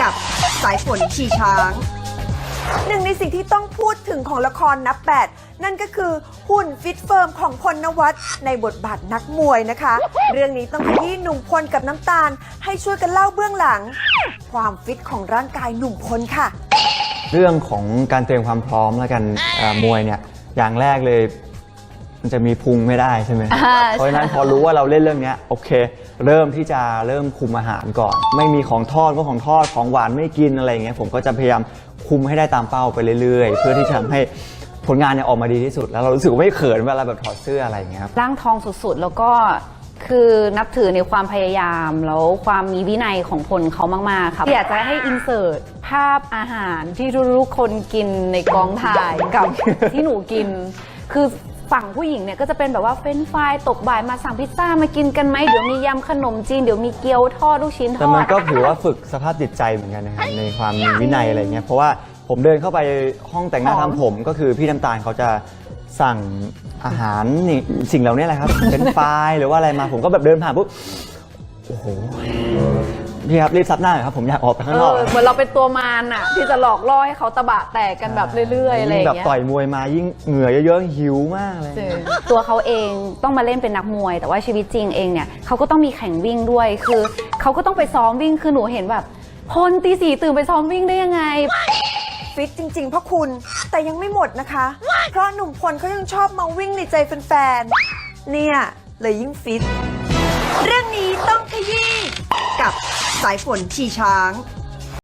กับสายฝนชีช้าง หนึ่งในสิ่งที่ต้องพูดถึงของละครนับแปดนั่นก็คือหุ่นฟิตเฟิร์มของพลนวัตในบทบาทนักมวยนะคะ เรื่องนี้ต้องขยี้หนุ่มพลกับน้ำตาล ให้ช่วยกันเล่าเบื้องหลัง ความฟิตของร่างกายหนุ่มพลค่ะ เรื่องของการเตรียมความพร้อมแล้วกันเอ่อมวยเนี่ยอย่างแรกเลย มันจะมีพุงไม่ได้ใช่ไหมอ่าเพราะฉะนั้นใช่พอรู้ว่าเราเล่นเรื่องเนี้ยโอเค เริ่มที่จะเริ่มคุมอาหารก่อน ไม่มีของทอดก็ของทอดของหวานไม่กินอะไรอย่างเงี้ยผมก็จะพยายามคุมให้ได้ตามเป้าไปเรื่อยๆ เพื่อที่จะทำให้ผลงานเนี่ยออกมาดีที่สุด แล้วเรารู้สึกว่าไม่เขินเวลาแบบถอดเสื้ออะไรอย่างเงี้ยครับ ร่างทองสุดๆ แล้วก็คือนับถือในความพยายามแล้วความมีวินัยของพลเขามาก ๆค่ะอยากจะให้อินเสิร์ตภาพอาหารที่ทุกๆคนกินในกองถ่ายกับ ที่หนูกิน คือ ฝั่งผู้หญิงเนี่ยก็จะเป็นแบบว่าเฟรนฟรายตกบ่ายมาสั่งพิซซ่ามากินกันไหมเดี๋ยวมียำขนมจีนเดี๋ยวมีเกี๊ยวทอดลูกชิ้นทอด แต่มันก็ถือว่าฝึกสภาพจิตใจเหมือนกันนะครับในความมีวินัยอะไรเงี้ยเพราะว่าผมเดินเข้าไปห้องแต่งหน้าทำผมก็คือพี่น้ำตาลเขาจะสั่งอาหารนี่สิ่งเหล่านี้แหละครับ เป็นไฟรายหรือว่าอะไรมาผมก็แบบเดินผ่านปุ๊บโอ้โห พี่ครับรีบซับหน้าหน่อยครับผมอยากออกไปข้างเอนอกอเหมือนเราเป็นตัวมารน่ะ ที่จะหลอกล่อให้เขาตะบะแตกกันแบบเรื่อยๆอะไรอยิ่ย่างงแบบเงี้ยต่อยมวยมายิ่งเหงื่อเยอะๆหิวมากเลยตัวเขาเองต้องมาเล่นเป็นนักมวย แต่ว่าชีวิตจริงเองเนี่ยเขาก็ต้องมีแข่งวิ่งด้วย คือเขาก็ต้องไปซ้อมวิ่งคือหนูเห็นแบบพลตีสี่ตื่นไปซ้อมวิ่งได้ยังไง ฟิตจริงๆเพราะคุณ แต่ยังไม่หมดนะคะ เพราะหนุ่มพลเขายังชอบมาวิ่งในใจแฟนๆ เนี่ย เลยยิ่งฟิต เรื่องนี้ต้องขยี้กับสายฝนชีช้าง